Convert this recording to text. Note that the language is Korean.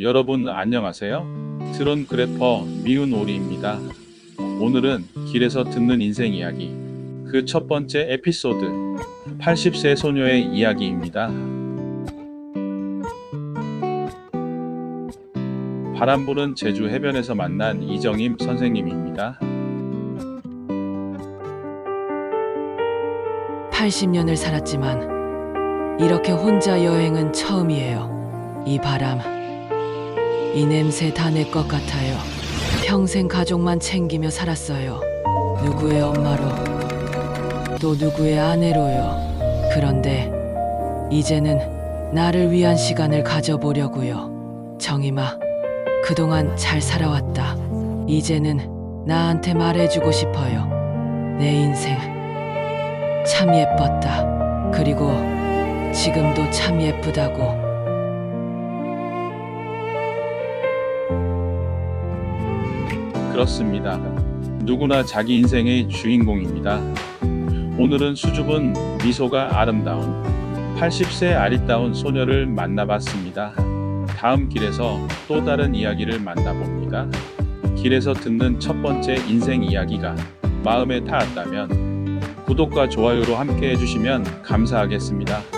여러분 안녕하세요. 드론 그래퍼 미운 오리입니다. 오늘은 길에서 듣는 인생 이야기. 그 첫 번째 에피소드. 80세 소녀의 이야기입니다. 바람 부는 제주 해변에서 만난 이정임 선생님입니다. 80년을 살았지만 이렇게 혼자 여행은 처음이에요. 이 바람, 이 냄새 다 내 것 같아요. 평생 가족만 챙기며 살았어요. 누구의 엄마로, 또 누구의 아내로요. 그런데 이제는 나를 위한 시간을 가져보려고요. 정임아, 그동안 잘 살아왔다. 이제는 나한테 말해주고 싶어요. 내 인생. 참 예뻤다. 그리고 지금도 참 예쁘다고. 그렇습니다. 누구나 자기 인생의 주인공입니다. 오늘은 수줍은 미소가 아름다운 80세 아리따운 소녀를 만나봤습니다. 다음 길에서 또 다른 이야기를 만나봅니다. 길에서 듣는 첫 번째 인생 이야기가 마음에 닿았다면 구독과 좋아요로 함께 해주시면 감사하겠습니다.